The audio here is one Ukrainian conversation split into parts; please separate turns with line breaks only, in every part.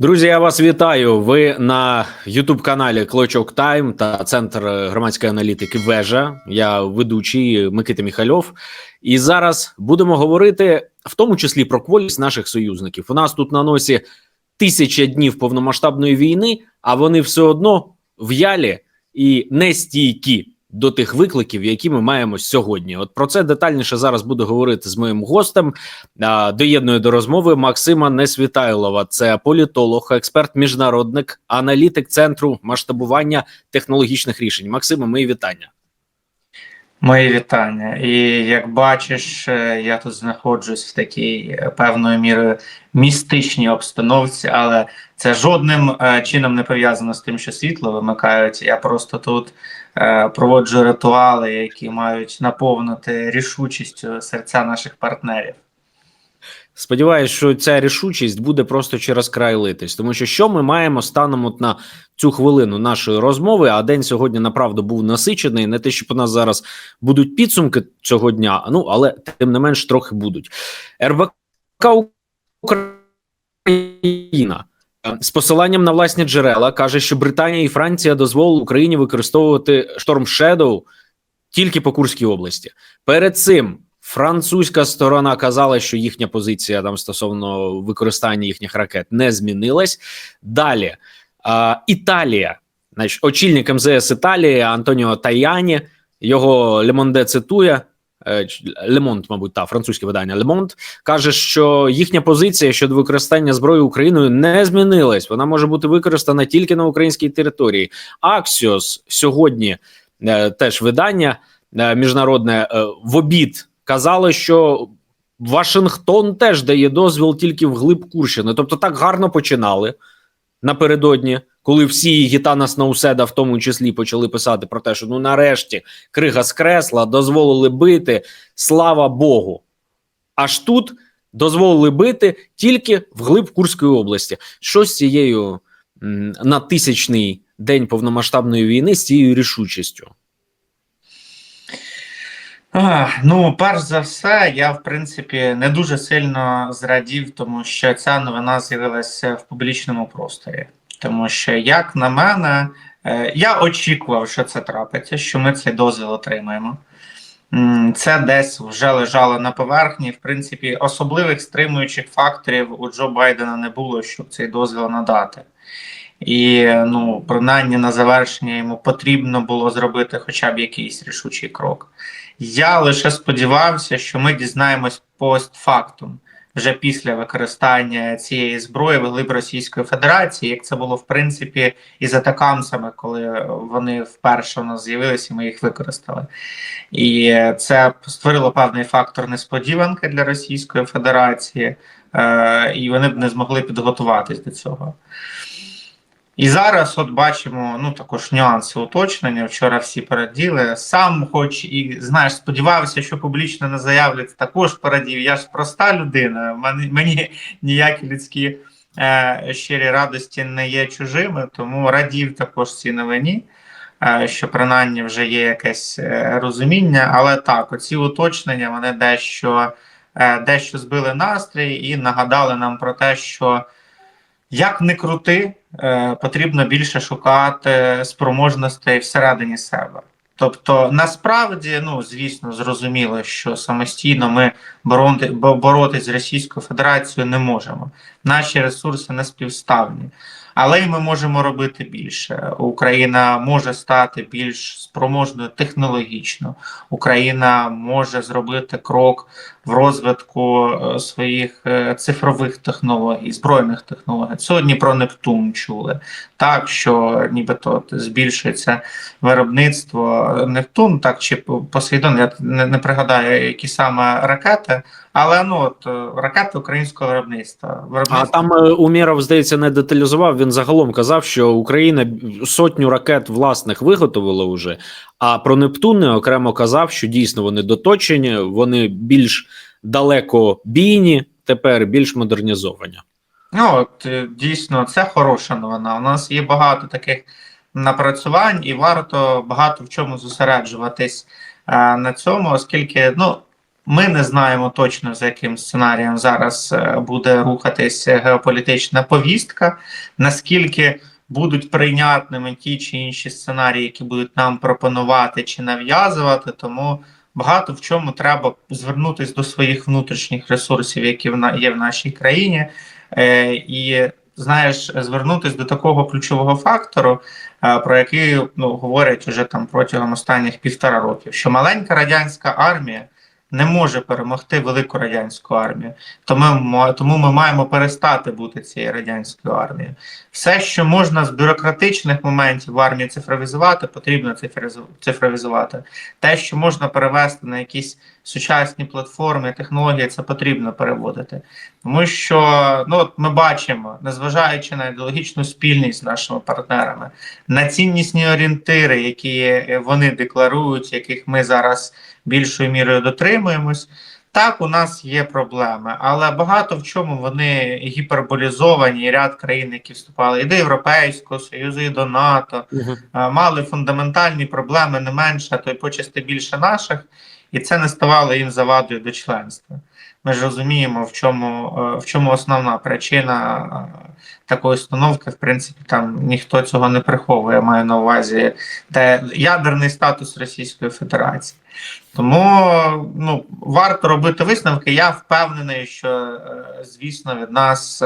Друзі, я вас вітаю. Ви на Ютуб каналі Клочок Тайм та Центр громадської аналітики Вежа. Я ведучий Микита Міхальов. І зараз будемо говорити в тому числі про кволість наших союзників. У нас тут на носі тисяча днів повномасштабної війни, а вони все одно в'ялі і нестійкі до тих викликів, які ми маємо сьогодні. От про це детальніше зараз буду говорити з моїм гостем. Доєдную до розмови Максима Несвітайлова. Це політолог, експерт, міжнародник, аналітик центру масштабування технологічних рішень. Максима, мої вітання.
Мої вітання. І як бачиш, е, я тут знаходжусь в такій е, певною мірою містичній обстановці, але це жодним е, чином не пов'язано з тим, що світло вимикають. Я просто тут проводжу ритуали, які мають наповнити рішучістю серця наших партнерів.
Сподіваюсь, що ця рішучість буде просто через край литись, тому що що ми маємо станом от на цю хвилину нашої розмови? А день сьогодні направду був насичений. Не те, що у нас зараз будуть підсумки цього дня, ну але тим не менш трохи будуть. РБК Україна е, з посиланням на власні джерела каже, що Британія і Франція дозволили Україні використовувати Storm Shadow тільки по Курській області. Перед цим французька сторона казала, що їхня позиція там стосовно використання їхніх ракет не змінилась. Далі а, Італія, значить, очільник МЗС Італії Антоніо Таяні, його Лемонде цитує. Е, Лемонт, мабуть, та французьке видання Лемонт каже, що їхня позиція щодо використання зброї Україною не змінилась. Вона може бути використана тільки на українській території. Аксіос сьогодні е, теж видання е, міжнародне в обід казало, що Вашингтон теж дає дозвіл тільки в глиб Курщини. Тобто так гарно починали напередодні, коли всі Гітана Сноуседа, в тому числі, почали писати про те, що ну нарешті крига скресла, дозволили бити. Слава Богу. Аж тут дозволили бити тільки в глиб Курської області. Що з цією на тисячний день повномасштабної війни з цією рішучістю?
Ах, Ну, перш за все, я в принципі не дуже сильно зрадів, тому що ця новина з'явилася в публічному просторі. Тому що, як на мене, е, я очікував, що це трапиться, що ми цей дозвіл отримаємо. Це десь вже лежало на поверхні. В принципі, особливих стримуючих факторів у Джо Байдена не було, щоб цей дозвіл надати. І ну, принаймні на завершення йому потрібно було зробити хоча б якийсь рішучий крок. Я лише сподівався, що ми дізнаємось постфактум вже після використання цієї зброї в глиб Російської Федерації, як це було в принципі і з атакамсами, коли вони вперше у нас з'явилися, ми їх використали. І це створило певний фактор несподіванки для Російської Федерації, е, і вони б не змогли підготуватись до цього. І зараз, от бачимо, ну також нюанси уточнення. Вчора всі пораділи. Сам, хоч і знаєш, сподівався, що публічно не заявлять, також порадів. Я ж проста людина. Мені, мені ніякі людські е, щирі радості не є чужими, тому радів також цій новині. е, Що принаймні вже є якесь е, розуміння, але так, оці уточнення вони дещо, е, дещо збили настрій і нагадали нам про те, що як не крути, потрібно більше шукати спроможностей всередині себе. Тобто, насправді, ну звісно, зрозуміло, що самостійно ми бороти, боротись з Російською Федерацією не можемо. Наші ресурси не співставні. Але й ми можемо робити більше. Україна може стати більш спроможною технологічно. Україна може зробити крок в розвитку е, своїх е, цифрових технологій, збройних технологій. Сьогодні про Нептун чули так, що нібито збільшується виробництво Нептун, так чи Посейдон. Я не, не пригадаю, які саме ракети, але ну от е, ракети українського виробництва.
А там Умєров, здається, не деталізував. Він загалом казав, що Україна сотню ракет власних виготовила вже. А про Нептуни окремо казав, що дійсно вони доточені, вони більш далеко бійні, тепер більш модернізовані.
Ну от е, дійсно це хороша новина. У нас є багато таких напрацювань, і варто багато в чому зосереджуватись е, на цьому, оскільки ну Ми не знаємо точно за яким сценарієм зараз е, буде рухатись геополітична повістка, наскільки будуть прийнятними ті чи інші сценарії, які будуть нам пропонувати чи нав'язувати. Тому багато в чому треба звернутися до своїх внутрішніх ресурсів, які в є в нашій країні, е, і знаєш, звернутися до такого ключового фактору, е, про який ну, говорять уже там протягом останніх півтора років, що маленька радянська армія не може перемогти велику радянську армію. Тому тому ми маємо перестати бути цією радянською армією. Все, що можна з бюрократичних моментів в армії цифровізувати, потрібно цифровізу- цифровізувати. Те, що можна перевести на якісь сучасні платформи, технології, це потрібно переводити. Тому що ну, от ми бачимо, незважаючи на ідеологічну спільність з нашими партнерами, на ціннісні орієнтири, які вони декларують, яких ми зараз більшою мірою дотримуємось. Так, у нас є проблеми, але багато в чому вони гіперболізовані. І ряд країн, які вступали і до Європейського Союзу, і до НАТО, е, мали фундаментальні проблеми не менше, а то й почасти більше наших, і це не ставало їм завадою до членства. Ми ж розуміємо, в чому, е, в чому основна причина е, такої установки. В принципі, там ніхто цього не приховує. Маю на увазі де ядерний статус Російської Федерації. Тому ну, варто робити висновки. Я впевнений, що, е, звісно, від нас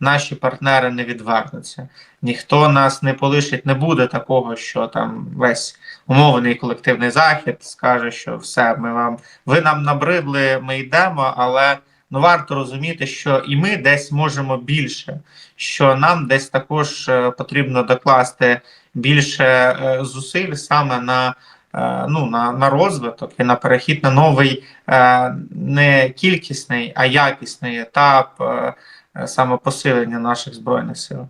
наші партнери не відвернуться. Ніхто нас не полишить, не буде такого, що там весь умовний колективний захід скаже, що все, ми вам ви нам набридли, ми йдемо, але ну варто розуміти, що і ми десь можемо більше, що нам десь також е, потрібно докласти більше е, зусиль саме на. е, Ну, на, на розвиток і на перехід на новий не кількісний, а якісний етап саме посилення наших збройних сил.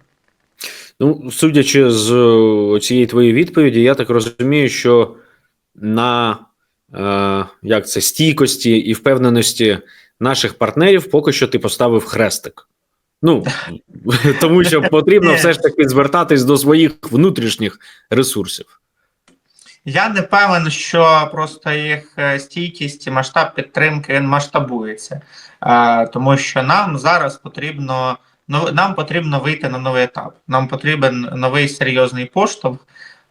Ну, судячи з е, цієї твоєї відповіді, я так розумію, що на е, як це стійкості і впевненості наших партнерів поки що ти поставив хрестик. Ну тому що потрібно все ж таки звертатись до своїх внутрішніх ресурсів.
Я не певен, що просто їх е, стійкість і масштаб підтримки він масштабується, Е, тому що нам зараз потрібно нам потрібно вийти на новий етап. Нам потрібен новий серйозний поштовх.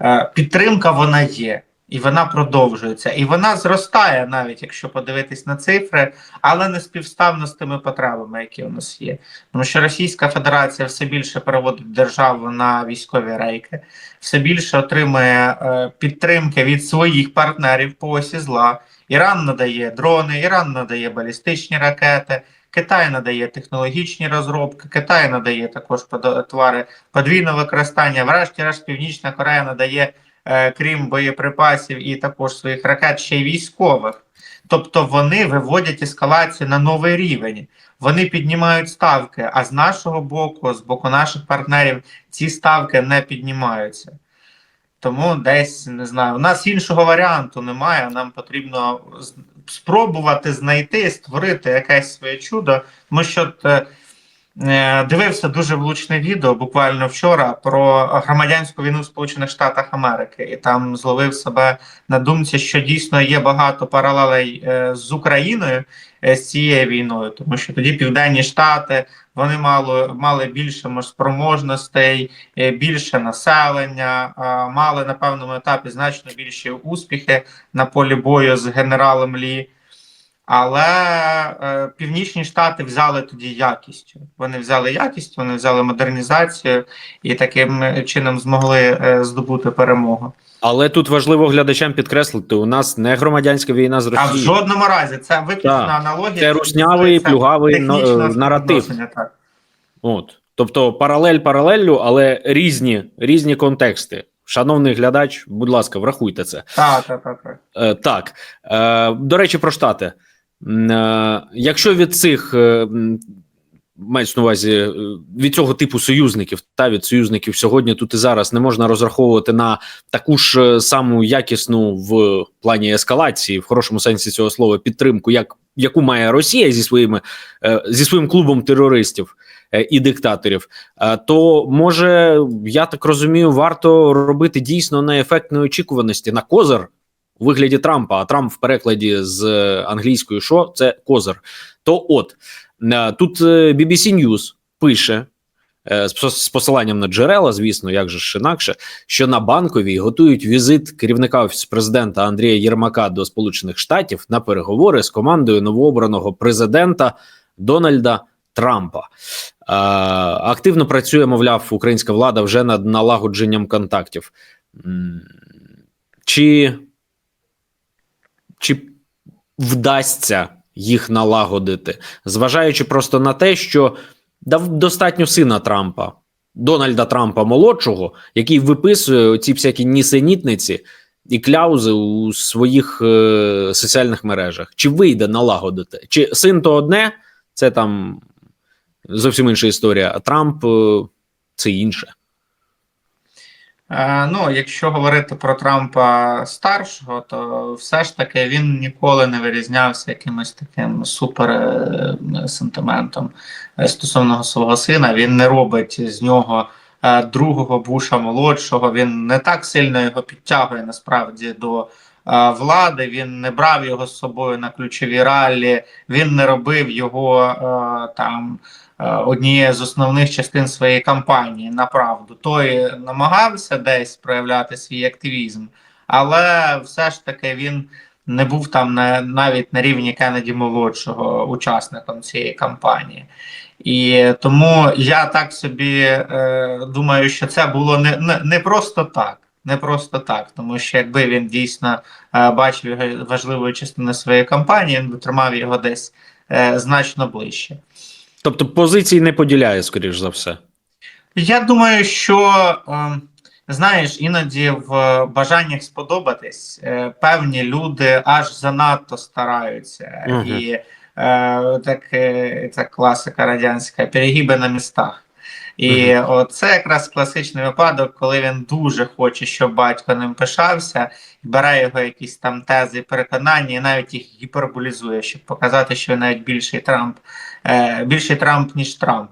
Е, Підтримка вона є. І вона продовжується, і вона зростає, навіть якщо подивитись на цифри, але не співставно з тими потребами, які у нас є. Тому що Російська Федерація все більше переводить державу на військові рейки, все більше отримує е, підтримки від своїх партнерів по осі зла. Іран надає дрони, Іран надає балістичні ракети, Китай надає технологічні розробки, Китай надає також товари подвійного використання. Врешті-решт Північна Корея надає е, крім боєприпасів і також своїх ракет, ще й військових. Тобто вони виводять ескалацію на новий рівень, вони піднімають ставки. А з нашого боку, з боку наших партнерів, ці ставки не піднімаються. Тому десь не знаю. У нас іншого варіанту немає. Нам потрібно спробувати знайти, створити якесь своє чудо. Тому що от, е, Е, Дивився дуже влучне відео буквально вчора про громадянську війну в Сполучених Штатах Америки, і там зловив себе на думці, що дійсно є багато паралелей е, з Україною е, з цією війною, тому що тоді південні штати вони мали, мали більше мож- спроможностей, е, більше населення, мали на певному етапі значно більші успіхи на полі бою з генералом Лі. Але е, північні штати взяли тоді якістю. Вони взяли якість, вони взяли модернізацію і таким чином змогли е, здобути перемогу.
Але тут важливо глядачам підкреслити: у нас не громадянська війна з
А в жодному разі це виключна
Так.
аналогія.
Це руснявий, плюгавий наратив.
Так.
От, тобто паралель паралеллю, але різні, різні контексти. Шановний глядач, будь ласка, врахуйте це.
Так, так, так, так.
Е, так, е, до речі, про штати. Е, якщо від цих е, мається на увазі е, від цього типу союзників, та від союзників сьогодні тут і зараз не можна розраховувати на таку ж саму якісну в плані ескалації, в хорошому сенсі цього слова, підтримку, як яку має Росія зі своїми зі своїм клубом терористів і диктаторів, то може я так розумію, варто робити дійсно на ефект неочікуваності на козир у вигляді Трампа, а Трамп в перекладі з англійської що це козир. То от е, тут е, BBC News пише е, з посиланням на джерела, звісно, як же ж інакше, що на банковій готують візит керівника офісу президента Андрія Єрмака до Сполучених Штатів на переговори з командою новообраного президента Дональда Трампа. Активно працює, мовляв, українська влада вже над налагодженням контактів. Чи, чи вдасться їх налагодити, зважаючи просто на те, що дав достатньо сина Трампа, Дональда Трампа молодшого, який виписує ці всякі нісенітниці і кляузи у своїх е, соціальних мережах. Чи вийде налагодити? Чи син то одне, це там зовсім інша історія, а Трамп е, це інше.
Е, Ну, якщо говорити про Трампа старшого, то все ж таки він ніколи не вирізнявся якимось таким супер е, сентиментом е, стосовно свого сина. Він не робить з нього другого буша молодшого. Він не так сильно його підтягує насправді до влади. Він не брав його з собою на ключові раллі, він не робив його там однією з основних частин своєї кампанії на правду. Той намагався десь проявляти свій активізм, але все ж таки він не був там на, навіть на рівні Кеннеді молодшого учасником цієї кампанії. І тому я так собі е, думаю, що це було не, не, не просто так. Не просто так, тому що якби він дійсно е, бачив його важливою частиною своєї кампанії, він би тримав його десь е, значно ближче.
Тобто позиції не поділяє, скоріш за все.
Я думаю, що е, знаєш, іноді в бажаннях сподобатись е, певні люди аж занадто стараються,
Мгм.
і е, так, е, це класика радянська перегиби на містах. І от це якраз класичний випадок, коли він дуже хоче, щоб батько ним пишався, бере його якісь там тези, переконання, і навіть їх гіперболізує, щоб показати, що він навіть більший Трамп, е, більший Трамп, ніж Трамп.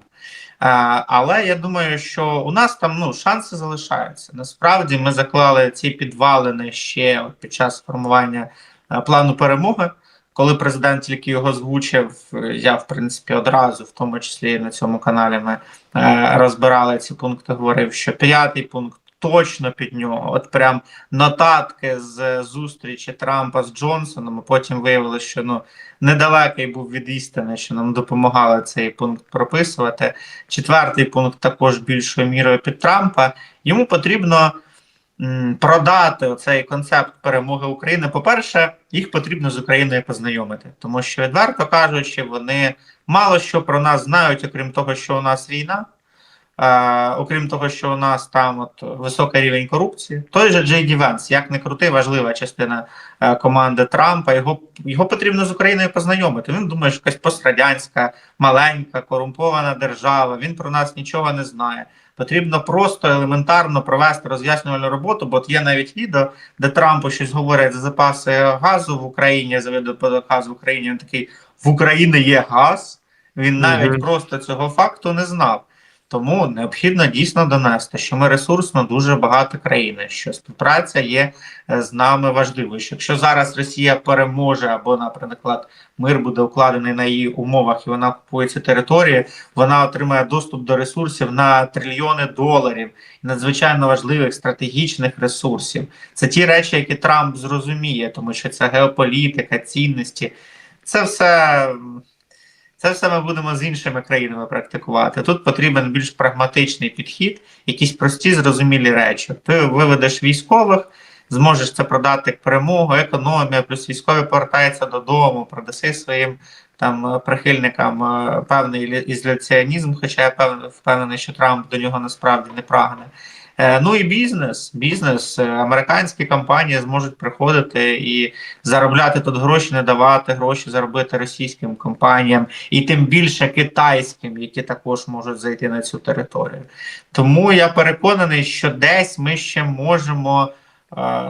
Е, але я думаю, що у нас там ну, шанси залишаються. Насправді ми заклали ці підвалини ще під час формування е, плану перемоги. Коли президент тільки його озвучив, е, я в принципі одразу, в тому числі на цьому каналі, ми розбирали ці пункти. Говорив, що п'ятий пункт точно під нього. От прям нотатки з зустрічі Трампа з Джонсоном. а Потім виявилося, що ну недалекий був від істини, що нам допомагали цей пункт прописувати. Четвертий пункт також більшою мірою під Трампа. Йому потрібно продати цей концепт перемоги України. По-перше, їх потрібно з Україною познайомити, тому що, відверто кажучи, вони мало що про нас знають, окрім того, що у нас війна. Е, окрім того, що у нас там от високий рівень корупції, той же Джей Ді Венс, як не крути, важлива частина е, команди Трампа. Його його потрібно з Україною познайомити. Він думає, що якась пострадянська, маленька, корумпована держава. Він про нас нічого не знає. Потрібно просто елементарно провести роз'яснювальну роботу, бо от є навіть відео, де Трампу щось говорять за запаси газу в Україні, за газу в Україні. Він такий: в Україні є газ. Він навіть
Мгм.
просто цього факту не знав. Тому необхідно дійсно донести, що ми ресурсно дуже багато країни, що співпраця є е, з нами важливою. Що Якщо зараз Росія переможе або, наприклад, мир буде укладений на її умовах і вона купує ці території, вона отримає доступ до ресурсів на трильйони доларів, надзвичайно важливих стратегічних ресурсів. Це ті речі, які Трамп зрозуміє, тому що це геополітика, цінності. Це все. Це все ми будемо з іншими країнами практикувати. Тут потрібен більш прагматичний підхід, якісь прості зрозумілі речі. Ти виведеш військових, зможеш це продати перемогу, економія, плюс військові повертаються додому, продаси своїм там е, прихильникам е, певний ізоляціонізм, хоча я впевнений, що Трамп до нього насправді не прагне. Е, Ну і бізнес. Бізнес, Е, американські компанії зможуть приходити і заробляти тут гроші, не давати гроші заробити російським компаніям, і тим більше китайським, які також можуть зайти на цю територію. Тому я переконаний, що десь ми ще можемо.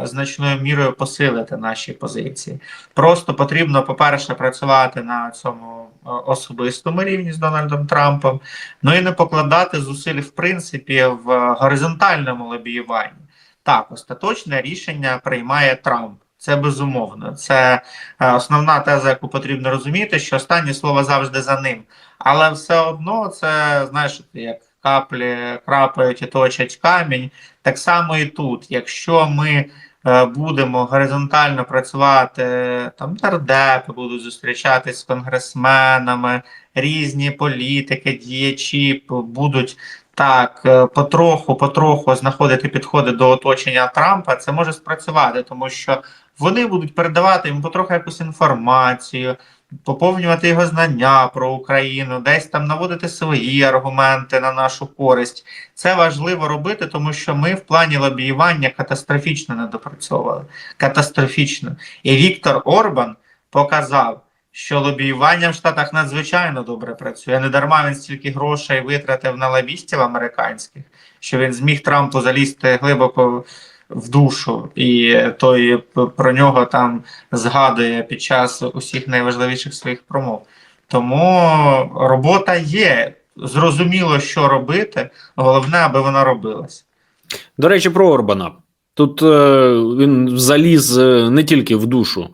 Значною мірою посилити наші позиції. Просто потрібно, по-перше, працювати на цьому особистому рівні з Дональдом Трампом, ну і не покладати зусиль, в принципі, в горизонтальному лобіюванні. Так, остаточне рішення приймає Трамп. Це безумовно. Це е, основна теза, яку потрібно розуміти, що останнє слово завжди за ним. Але все одно це, знаєш, як каплі крапають і точать камінь. Так само і тут. Якщо ми е, будемо горизонтально працювати, там нардепи будуть зустрічатись з конгресменами, різні політики, діячі будуть так е, потроху, потроху знаходити підходи до оточення Трампа, це може спрацювати, тому що вони будуть передавати йому потроху якусь інформацію, поповнювати його знання про Україну, десь там наводити свої аргументи на нашу користь. Це важливо робити, тому що ми в плані лобіювання катастрофічно недопрацьовували. Катастрофічно. І Віктор Орбан показав, що лобіювання в Штатах надзвичайно добре працює. Не дарма він стільки грошей витратив на лобістів американських, що він зміг Трампу залізти глибоко в душу, і той про нього там згадує під час усіх найважливіших своїх промов. Тому робота є. Зрозуміло, що робити. Головне, аби вона робилась.
До речі, про Орбана. Тут е, він заліз е, не тільки в душу. Е,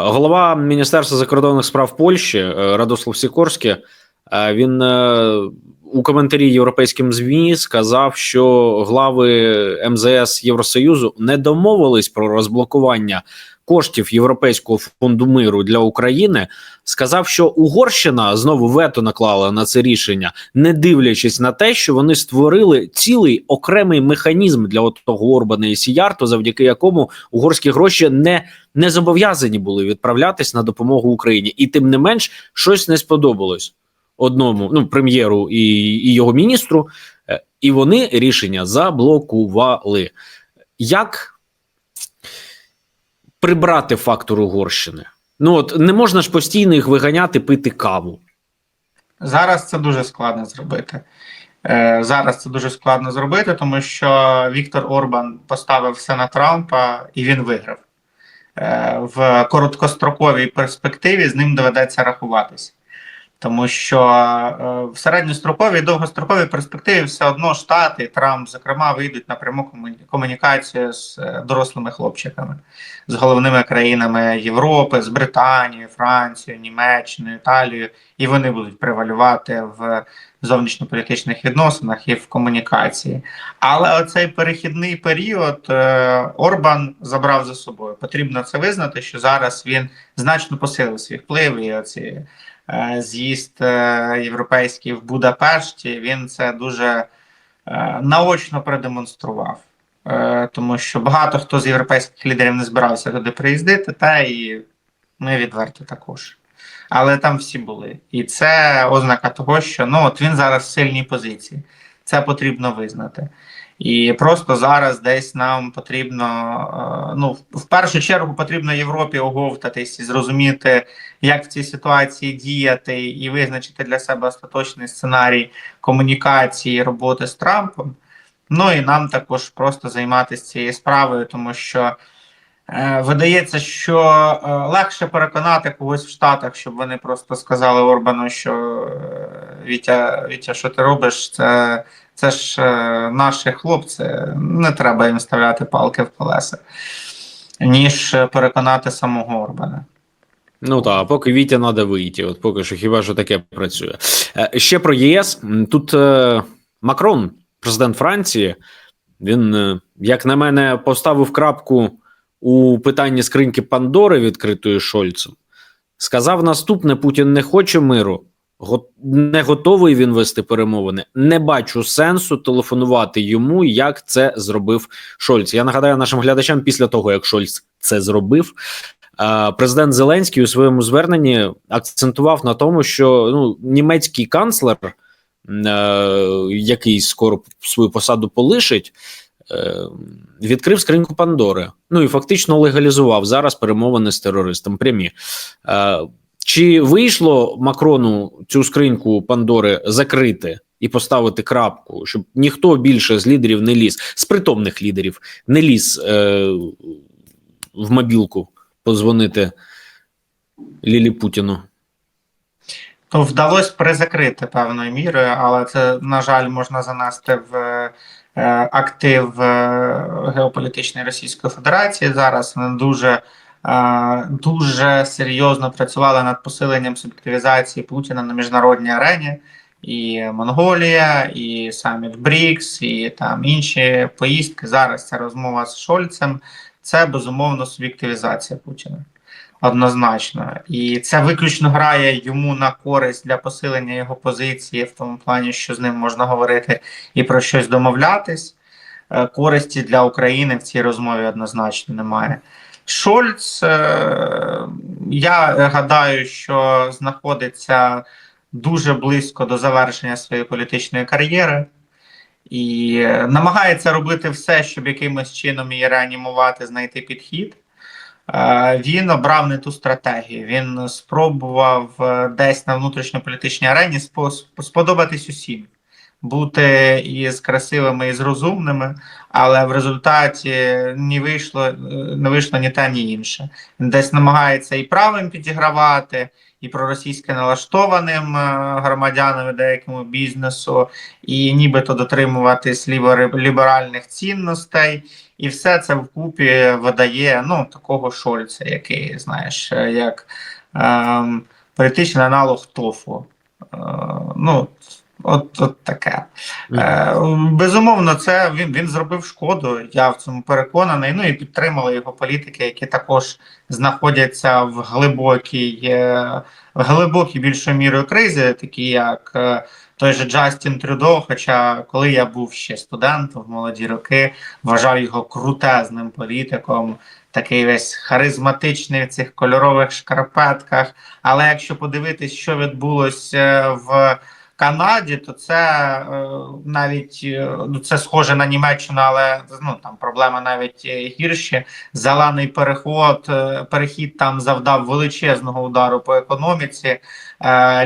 голова Міністерства закордонних справ Польщі Радослав Сікорський, е, він у коментарі європейським ЗМІ сказав, що глави МЗС Євросоюзу не домовились про розблокування коштів Європейського фонду миру для України. Сказав, що Угорщина знову вето наклала на це рішення, не дивлячись на те, що вони створили цілий окремий механізм для того Орбана і Сіярто, завдяки якому угорські гроші не, не зобов'язані були відправлятись на допомогу Україні, і тим не менш щось не сподобалось одному ну прем'єру і, і його міністру, е, і вони рішення заблокували. Як прибрати фактор Угорщини? Ну от не можна ж постійно їх виганяти пити каву.
Зараз це дуже складно зробити. Е, Зараз це дуже складно зробити, тому що Віктор Орбан поставив все на Трампа і він виграв. Е, В короткостроковій перспективі з ним доведеться рахуватися. Тому що е, в середньостроковій і довгостроковій перспективі все одно Штати, Трамп, зокрема, вийдуть на пряму комуні- комунікацію з е, дорослими хлопчиками, з головними країнами Європи, з Британією, Францією, Німеччиною, Італією, і вони будуть превалювати в зовнішньополітичних відносинах і в комунікації. Але оцей перехідний період е, Орбан забрав за собою. Потрібно це визнати, що зараз він значно посилив свій вплив і оці е, з'їзд е, європейський в Будапешті. Він це дуже наочно продемонстрував. Тому що багато хто з європейських лідерів не збирався туди приїздити, та і ми відверто також. Але там всі були. І це ознака того, що ну, от він зараз в сильній позиції. Це потрібно визнати. І просто зараз десь нам потрібно, е, ну, в- першу чергу потрібно Європі оговтатись і зрозуміти, як в цій ситуації діяти, і визначити для себе остаточний сценарій комунікації, роботи з Трампом. Ну і нам також просто займатися цією справою, тому що видається, що е, легше переконати когось в Штатах, щоб вони просто сказали Орбану, що е, Вітя, Вітя, що ти робиш? Це, це ж е, наші хлопці, не треба їм вставляти палки в колеса, ніж переконати самого Орбана.
Ну так, поки Вітя треба вийти. От поки що хіба що таке працює. Е, Ще про ЄС. Тут е, Макрон, президент Франції, він, е, як на мене, поставив крапку у питанні скриньки Пандори, відкритої Шольцем. Сказав наступне: Путін не хоче миру. Не готовий він вести перемовини. Не бачу сенсу телефонувати йому, як це зробив Шольц. Я нагадаю нашим глядачам, після того як Шольц це зробив, Президент Зеленський у своєму зверненні акцентував на тому, що ну, німецький канцлер, е, який скоро свою посаду полишить, відкрив скриньку Пандори. Ну і фактично легалізував зараз перемовини з терористом. Прямі. Е, Чи вийшло Макрону цю скриньку Пандори закрити і поставити крапку, щоб ніхто більше з лідерів не ліз, з притомних лідерів не ліз е, в мобілку? позвонити Лілі Путіну.
то вдалося призакрити певною мірою, але це, на жаль, можна занести в е, актив е, геополітичної Російської Федерації. Зараз вони дуже, е, дуже серйозно працювали над посиленням суб'єктивізації Путіна на міжнародній арені. І Монголія, і саміт БРІКС, і там інші поїздки. Зараз ця розмова з Шольцем. Це безумовно суб'єктивізація Путіна. Однозначно, і це виключно грає йому на користь для посилення його позиції, в тому плані, що з ним можна говорити і про щось домовлятись. Е, Користі для України в цій розмові однозначно немає. Шольц, е, я гадаю, що знаходиться дуже близько до завершення своєї політичної кар'єри і е, намагається робити все, щоб якимось чином її реанімувати, знайти підхід. Е, Він обрав не ту стратегію. Він спробував е, десь на внутрішньополітичній арені спо- сподобатись усім, бути і з красивими, і з розумними, але в результаті не вийшло, е, не вийшло ні те, ні інше. Він десь намагається і правим підігравати, і проросійське налаштованим е, громадянам і деякому бізнесу, і нібито дотримуватись ліберальних цінностей. І все це вкупі видає ну, такого Шольца, який, знаєш, е, як ем, політичний аналог ТОФу. Е, ну, от, от таке. Е, безумовно, це він, він зробив шкоду. Я в цьому переконаний. Ну і підтримали його політики, які також знаходяться в глибокій, е, в глибокій більшою мірою кризі, такі як. е, той же Джастін Трюдо, хоча коли я був ще студентом в молоді роки, вважав його крутезним політиком, такий весь харизматичний в цих кольорових шкарпетках. Але якщо подивитись, що відбулося в Канаді, то це е, навіть е, ну це схоже на Німеччину, але ну там проблема навіть е, гірші. Зелений переход, е, перехід там завдав величезного удару по економіці.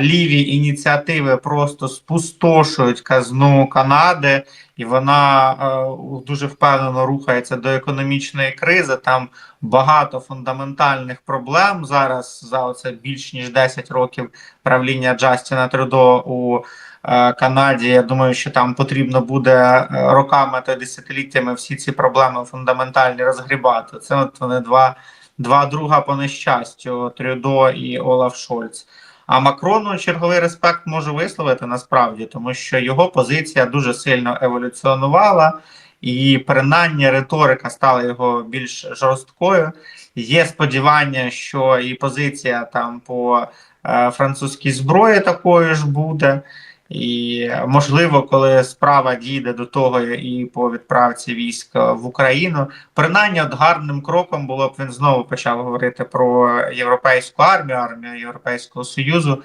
Ліві ініціативи просто спустошують казну Канади, і вона е, дуже впевнено рухається до економічної кризи. Там багато фундаментальних проблем зараз за оце більш ніж 10 років правління Джастіна Трюдо у е, Канаді. Я думаю, що там потрібно буде е, роками та десятиліттями всі ці проблеми фундаментальні розгрібати. Це от вони два, два друга по нещастю Трюдо і Олаф Шольц. А Макрону черговий респект можу висловити насправді, тому що його позиція дуже сильно еволюціонувала, і принаймні риторика стала його більш жорсткою. Є сподівання, що і позиція там по е, французькій зброї такою ж буде. І можливо, коли справа дійде до того і по відправці військ в Україну, принаймні от гарним кроком було б він знову почав говорити про європейську армію, армію Європейського Союзу.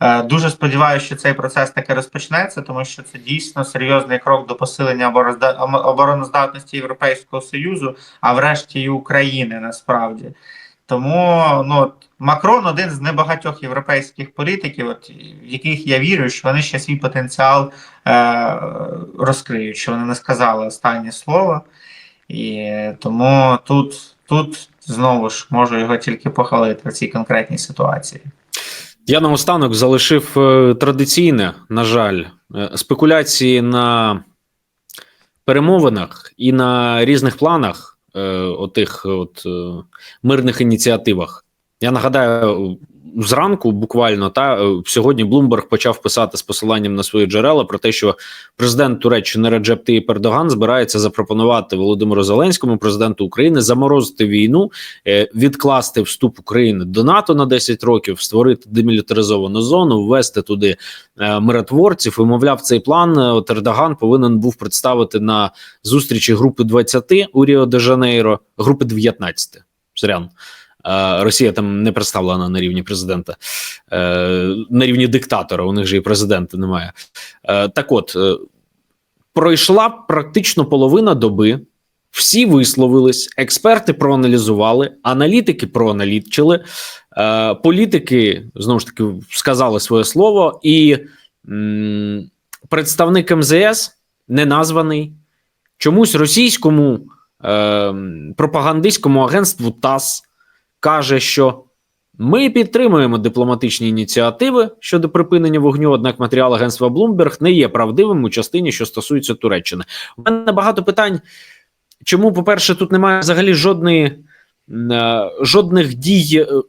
Е, Дуже сподіваюся, що цей процес таки розпочнеться, тому що це дійсно серйозний крок до посилення оборонозда- обороноздатності Європейського Союзу, а врешті і України насправді. Тому ну от, Макрон один з небагатьох європейських політиків, от, в яких я вірю, що вони ще свій потенціал е, розкриють, що вони не сказали останнє слово. І тому тут, тут знову ж можу його тільки похвалити в цій конкретній ситуації.
Я наостанок залишив е, традиційне, на жаль, е, спекуляції на перемовинах і на різних планах, е, отих от е, мирних ініціативах. Я нагадаю, зранку буквально та е, сьогодні Блумберг почав писати з посиланням на свої джерела про те, що президент Туреччини Реджеп Таїп Ердоган збирається запропонувати Володимиру Зеленському, президенту України, заморозити війну, е, відкласти вступ України до НАТО на 10 років, створити демілітаризовану зону, ввести туди е, миротворців. І мовляв, цей план от Ердоган повинен був представити на зустрічі групи 20 у Ріо де Жанейро, групи 19. Сорян. Е, Росія там не представлена на рівні президента, е, на рівні диктатора. У них же і президента немає. Е, Так от пройшла практично половина доби. Всі висловились, експерти проаналізували, аналітики проаналітчили, політики знову ж таки сказали своє слово, і м, представник МЗС неназваний чомусь російському е, пропагандистському агентству ТАСС каже, що Ми підтримуємо дипломатичні ініціативи щодо припинення вогню. Однак матеріал агентства Bloomberg не є правдивим у частині, що стосується Туреччини. У мене багато питань. Чому, по-перше, тут немає взагалі жодної е, жодних дій е,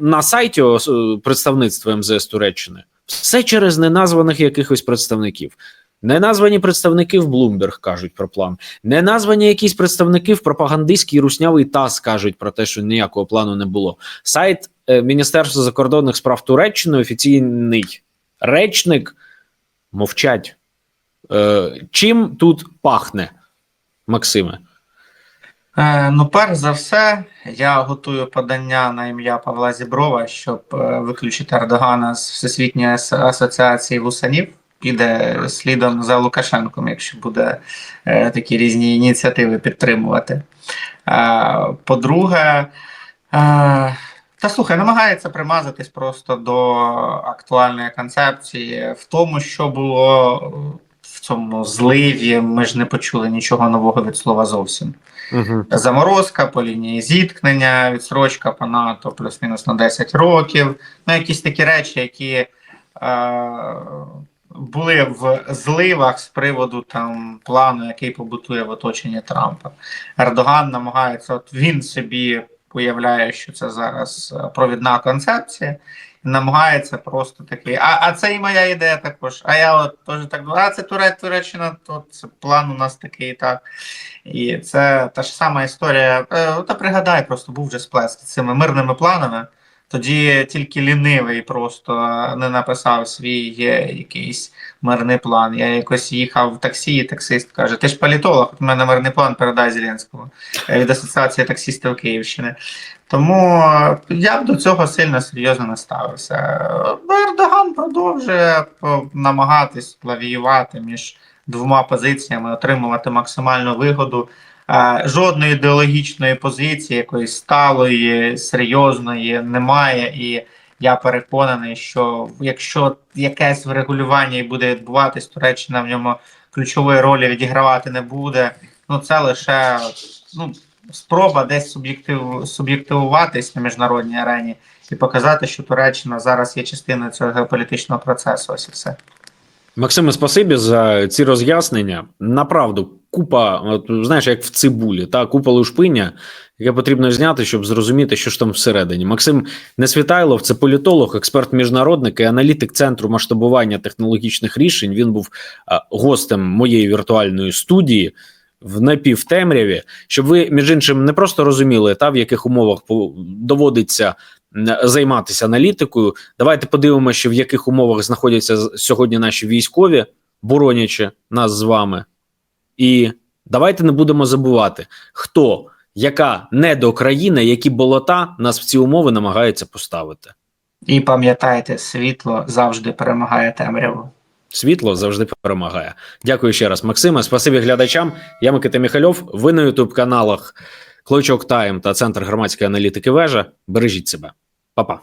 на сайті е, представництва МЗС Туреччини? Все через неназваних якихось представників. Неназвані представники в Bloomberg кажуть про план. Неназвані якісь представники в пропагандистський руснявий ТАСС кажуть про те, що ніякого плану не було. Сайт е, Міністерства закордонних справ Туреччини, офіційний речник, мовчать. Е, чим тут пахне, Максиме?
Е, ну, перш за все, я готую подання на ім'я Павла Зіброва, щоб е, виключити Ердогана з Всесвітньої асоціації вусанів. Піде слідом за Лукашенком, якщо буде е, такі різні ініціативи підтримувати. Е, по-друге, е, та слухай, намагається примазатись просто до актуальної концепції в тому, що було в цьому зливі. Ми ж не почули нічого нового від слова зовсім
Угу.
заморозка по лінії зіткнення, відсрочка по НАТО плюс-мінус на 10 років. Ну, якісь такі речі, які е, були в зливах з приводу там плану, який побутує в оточенні Трампа. Ердоган намагається, от він собі уявляє, що це зараз е, провідна концепція. Намагається просто такий. А, а це і моя ідея також. А я от теж так думаю, а це Турець, Туреччина, то це план у нас такий, так. І це та ж сама історія. Е, Та пригадай, просто був вже сплеск з цими мирними планами. Тоді тільки лінивий просто не написав свій якийсь мирний план. Я якось їхав в таксі, і таксист каже: Ти ж політолог, у мене мирний план передай Зеленському е, від Асоціації таксистів Київщини. Тому я б до цього сильно серйозно не ставився. Ердоган продовжує намагатись лавіювати між двома позиціями, отримувати максимальну вигоду. Е, Жодної ідеологічної позиції, якоїсь сталої, серйозної немає. І я переконаний, що якщо якесь врегулювання буде відбуватись, Туреччина в ньому ключової ролі відігравати не буде. Ну це лише ну, спроба десь суб'єктив, суб'єктивуватись на міжнародній арені і показати, що Туреччина зараз є частиною цього геополітичного процесу. Ось і все.
Максиме, спасибі за ці роз'яснення. Направду, купа, знаєш, як в цибулі, та купа лушпиння, яке потрібно зняти, щоб зрозуміти, що ж там всередині. Максим Несвітайлов це політолог, експерт міжнародник і аналітик центру масштабування технологічних рішень. Він був гостем моєї віртуальної студії в напівтемряві, щоб ви, між іншим, не просто розуміли, та в яких умовах доводиться займатися аналітикою. Давайте подивимося, що в яких умовах знаходяться сьогодні наші військові, боронячи нас з вами. І давайте не будемо забувати, хто, яка недокраїна, які болота нас в ці умови намагаються поставити.
І пам'ятайте, світло завжди перемагає темряву.
Світло завжди перемагає. Дякую ще раз, Максиме. Спасибі глядачам. Я Микита Міхальов. Ви на ютуб каналах Клочок Тайм та Центр громадської аналітики Вежа. Бережіть себе, Па-па.